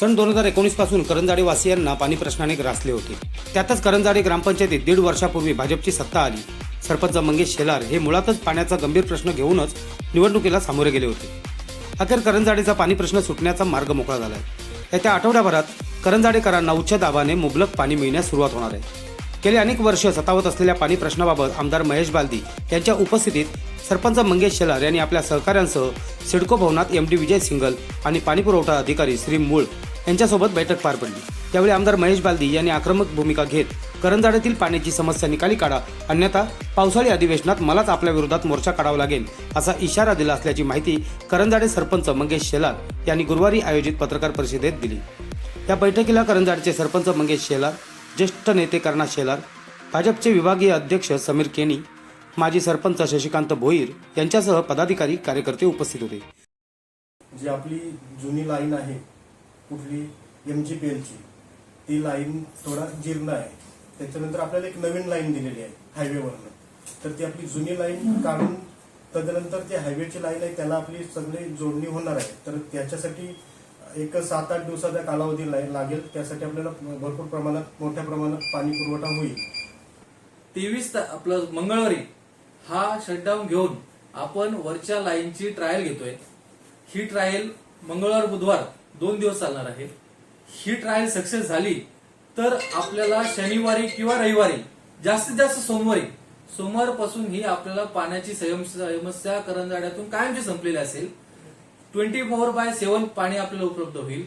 सन दोन हजार एकोणीसपासून करंजाडे वासियांना पाणी प्रश्नाने ग्रासले होते. त्यातच करंजाडे ग्रामपंचायतीत दीड वर्षापूर्वी भाजपची सत्ता आली. सरपंच मंगेश शेलार हे मुळातच पाण्याचा गंभीर प्रश्न घेऊनच निवडणुकीला सामोरे गेले होते. अखेर करंजाडेचा पाणी प्रश्न सुटण्याचा मार्ग मोकळा झालाय. येत्या आठवड्याभरात करंजाडेकरांना उच्च दाबाने मुबलक पाणी मिळण्यास सुरुवात होणार आहे. गेली अनेक वर्ष सतावत असलेल्या पाणी प्रश्नाबाबत आमदार महेश बालदी यांच्या उपस्थितीत सरपंच मंगेश शेलार यांनी आपल्या सहकाऱ्यांसह सिडको भवनात एम डी विजय सिंगल आणि पाणीपुरवठा अधिकारी श्री मूळ यांच्यासोबत बैठक पार पडली. त्यावेळी आमदार महेश बालदी यांनी आक्रमक भूमिका घेत करंजाड्यातील पाण्याची समस्या निकाली काढा. अन्यथा पावसाळी अधिवेशनात मलाच आपल्या विरोधात मोर्चा काढावा लागेल असा इशारा दिला असल्याची माहिती करंजाडे सरपंच मंगेश शेलार यांनी गुरुवारी आयोजित पत्रकार परिषदेत दिली. या बैठकीला करंजाडचे सरपंच मंगेश शेलार ज्येष्ठ नेते कर्णा शेलार भाजपचे विभागीय अध्यक्ष समीर केनी माजी सरपंच शशिकांत भोईर यांच्यासह पदाधिकारी कार्यकर्ते उपस्थित होते. जी आपली जुनी लाईन आहे कुठली एम जी पी एलची ती लाईन थोडा जीर्ण आहे. त्याच्यानंतर आपल्याला एक नवीन लाईन दिलेली आहे हायवेवरनं तर ती आपली जुनी लाईन काढून तदनंतर जी हायवेची लाईन आहे त्याला आपली सगळी जोडणी होणार आहे. तर त्याच्यासाठी एक सात आठ दिवसाचा कालावधी लाईन लागेल. त्यासाठी आपल्याला भरपूर प्रमाणात मोठ्या प्रमाणात पाणी पुरवठा होईल. तेवीस आपलं मंगळवारी हा शटडाऊन घेऊन आपण वरच्या लाईनची ट्रायल घेतोय. ही ट्रायल मंगळवार बुधवार दोन दिवस चालणार आहे. ही ट्रायल सक्सेस झाली तर आपल्याला शनिवारी किंवा रविवारी जास्तीत जास्त सोमवारी सोमवारपासून ही आपल्याला पाण्याची समस्या करंजाड्यातून कायमची संपलेली असेल. ट्वेंटी फोर बाय सेव्हन पाणी आपल्याला उपलब्ध होईल.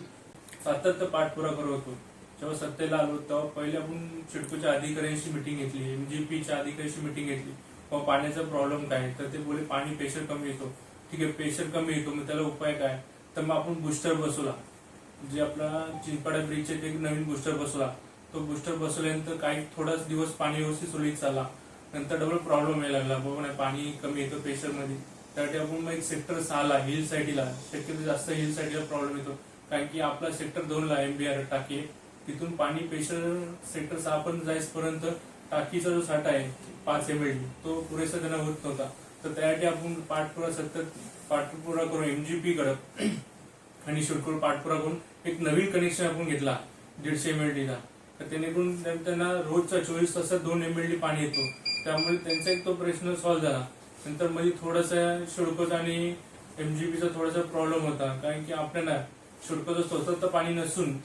सातत्य पाठपुरा करत होतो जेव्हा सत्तेला आलो तेव्हा पहिले आपण चिडकोच्या अधिकाऱ्यांशी मिटिंग घेतली एमजीपीच्या अधिकाऱ्यांशी मिटिंग घेतली. मग पाण्याचा प्रॉब्लेम काय? तर ते बोले पाणी प्रेशर कमी येतो. ठीक आहे प्रेशर कमी येतो मग त्याला उपाय काय? तर मग आपण बुस्टर बसवला. जे आपला चिंचपाडा ब्रिजचे आहे एक नवीन बुस्टर बसवला. तो बुस्टर बसवल्यानंतर काही थोडाच दिवस पाणी व्यवस्थित सुरळीत चालला. नंतर डबल प्रॉब्लेम यायला लागला. बाबा नाही पाणी कमी येतं प्रेशरमध्ये त्यासाठी आपण मग एक सेक्टर सहाला हिल साईडला शक्यतो जास्त हिल साईडला प्रॉब्लेम येतो. कारण की आपला सेक्टर दोनला एमबीआर टाकी. तिथून पाणी प्रेशर सेक्टर सहा पण जाईपर्यंत टाकीचा जो साठा आहे पाच एम एल तो पुरेसा त्यांना होत नव्हता. तर त्यासाठी आपण पाठपुरा सतत पाठपुरा करून एमजीपी कडे आणि शुल्क पाठपुरा करून एक नवीन कनेक्शन आपण घेतला दीडशे एम एल डीला तर जेणेकरून त्यांना रोजचा चोवीस तासात दोन एम एल डी पाणी येतो. त्यामुळे त्यांचा एक तो प्रश्न सॉल्व्ह झाला. नंतर मध्ये थोडासा शुल्कचा आणि एमजीपीचा थोडासा प्रॉब्लेम होता. कारण की आपल्याला शुल्कचं स्वतः पाणी नसून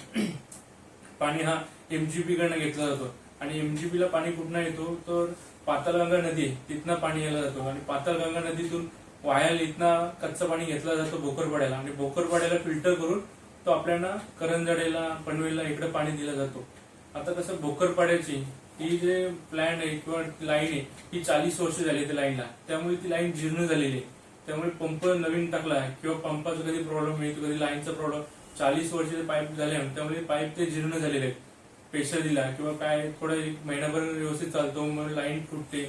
पाणी हा एमजीपी कडनं घेतला जातो. आणि एमजीपीला पाणी कुठनं येतो? तर पातळगंगा नदी आहे, तिथनं पाणी यायला जातो. आणि पातळगंगा नदीतून वायाल इथनं कच्चं पाणी घेतला जातं भोकरपाड्याला. आणि भोकरपाड्याला फिल्टर करून तो आपल्याला करंजडेला पनवेलला इकडे पाणी दिला जातो. आता कसं भोकरपाड्याची ही जे प्लॅन आहे किंवा लाईन आहे ही चाळीस वर्ष झाली त्या लाईनला त्यामुळे ती लाईन जीर्ण झालेली आहे. त्यामुळे पंप नवीन टाकला आहे. किंवा पंपाचा कधी प्रॉब्लेम येतो कधी लाईनचा प्रॉब्लेम चाळीस वर्षाचे पाईप झाले त्यामुळे पाईप ते जीर्ण झालेले आहेत. प्रेशर दिला किंवा काय थोडा एक महिनाभर व्यवस्थित चालतो मग लाईन फुटते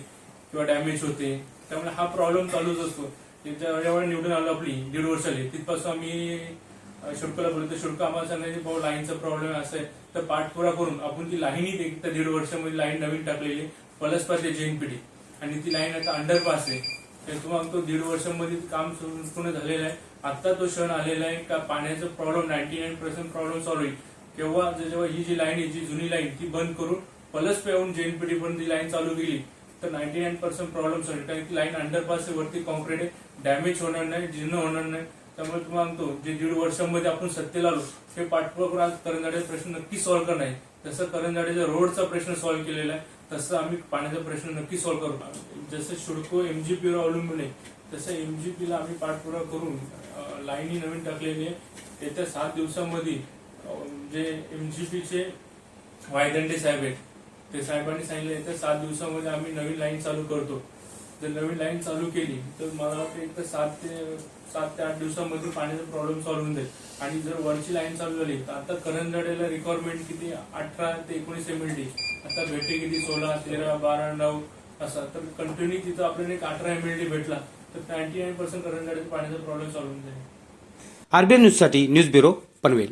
किंवा डॅमेज होते. त्यामुळे हा प्रॉब्लेम चालूच असतो. ज्या- निवडून आलो आपली दीड वर्ष आली तिथपासून आम्ही शुल्कला बोलतो शुल्क आम्हाला सांगायचे भाऊ लाईनचा प्रॉब्लेम असा आहे. तर पाठपुरा करून आपण ती लाईनही एक तर दीड वर्षामध्ये लाईन नवीन टाकलेली आहे. पलसपास आहे जेएनपीटी आणि ती लाईन आता अंडरपास आहे. तर तुम्हाला तो दीड वर्षामध्ये काम सुरू- पूर्ण झालेलं आहे. आता तो क्षण आलेला आहे का पाण्याचा problem ninety nine percent problem solve होईल. तेव्हा जे- जेव्हा ही जी लाईन आहे जी जुनी लाईन ती बंद करून पलस पेवून जेएनपीटी पर्यंत ती लाईन चालू केली तर ninety nine percent problem solve कारण की लाईन अंडरपास वरती कॉन्क्रीट आहे डॅमेज होणार नाही जीर्ण होणार नाही. त्यामुळे तुम्हाला सांगतो जे दीड वर्षामध्ये आपण सत्तेला आलो ते पाठपुरा करून आज करंजाड्याचा प्रश्न नक्की सॉल्व्ह करणार आहे. जसं करंजाड्याच्या रोडचा प्रश्न सॉल्व्ह केलेला आहे तसं आम्ही पाण्याचा प्रश्न नक्की सॉल्व्ह करू. जसं शुल्को एमजीपीवर अवलंबून आहे तसं एमजीपीला आम्ही पाठपुरा करून लाईनी नवीन टाकलेली आहे. येत्या सात दिवसामध्ये जे एमजीपीचे वायदंडे साहेब आहेत ते साहेबांनी सांगितलं येत्या सात दिवसामध्ये आम्ही नवीन लाईन चालू करतो. जर नवीन लाईन चालू केली तर मला वाटतं एक तर सात ते सात ते आठ दिवसामध्ये पाण्याचा प्रॉब्लेम सॉल्व्ह होऊन जाईल. आणि जर वरची लाईन चालू झाली तर आता करंजडेला रिक्वायरमेंट किती? अठरा ते एकोणीस एम एल डी आता भेटे किती? सोळा तेरा बारा नऊ असा. तर कंटिन्यू तिथं आपल्याला एक अठरा एम एल डी भेटला तर नाईन्टी नाईन पर्सेंट करंजडेचा पाण्याचा प्रॉब्लेम सॉल्व्ह होऊन जाईल. आरबीआय न्यूजसाठी न्यूज ब्युरो पनवेल.